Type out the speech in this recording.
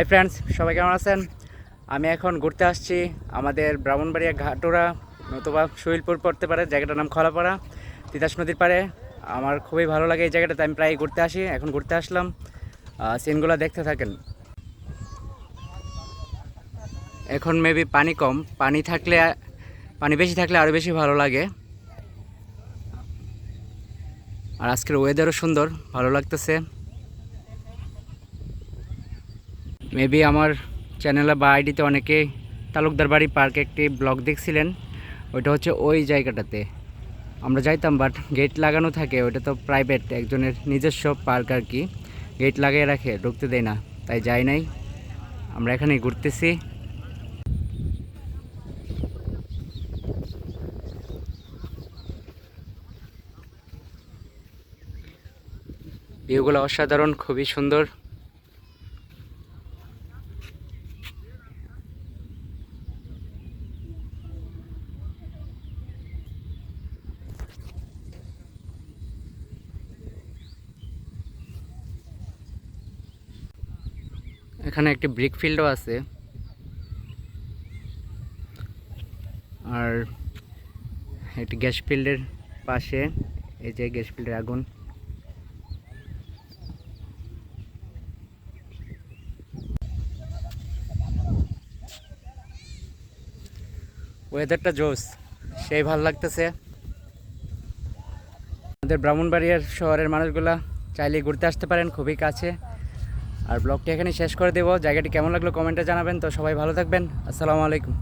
Hi friends সবাই কেমন আছেন? আমি এখন ঘুরতে আসছি আমাদের ব্রাহ্মণবাড়িয়া ঘাটোরা, নতুবা শৈলপুর পড়তে পারে, জায়গাটার নাম খলাপাড়া, তিতাস নদীর পারে আমার খুবই ভালো লাগে এই জায়গাটাতে, আমি প্রায় ঘুরতে আসি, এখন ঘুরতে আসলাম। সিনগুলো দেখতে থাকেন। এখন মেবি পানি কম, পানি থাকলে পানি বেশি থাকলে আরও বেশি ভালো লাগে। আর আজকের ওয়েদারও সুন্দর, ভালো লাগতেছে। মেবি আমার চ্যানেলে বা আইডিতে অনেকে তালুকদার বাড়ি পার্কে একটি ব্লগ দেখছিলেন। ওইটা হচ্ছে ওই জায়গাটাতে। আমরা যাইতাম বাট গেট লাগানো থাকে, ওইটা তো প্রাইভেট একজনের নিজস্ব পার্ক আর কি গেট লাগিয়ে রাখে, ঢুকতে দেয় না, তাই যাই নাই। আমরা এখানে ঘুরতেছি। ভিউগুলো অসাধারণ, খুবই সুন্দর। এখানে একটি ব্রিক ফিল্ডও আছে। আর একটি গ্যাস ফিল্ডের পাশে, এই যে গ্যাস ফিল্ডের আগুন। ওয়েদারটা জোস সেই ভালো লাগতেছে। আমাদের ব্রাহ্মণবাড়িয়ার শহরের মানুষগুলা চাইলে ঘুরতে আসতে পারেন, খুবই কাছে। আর ব্লগটি এখানে শেষ করে দেবো। জায়গাটি কেমন লাগল কমেন্টে জানাবেন। তো সবাই ভালো থাকবেন। আসসালামু আলাইকুম।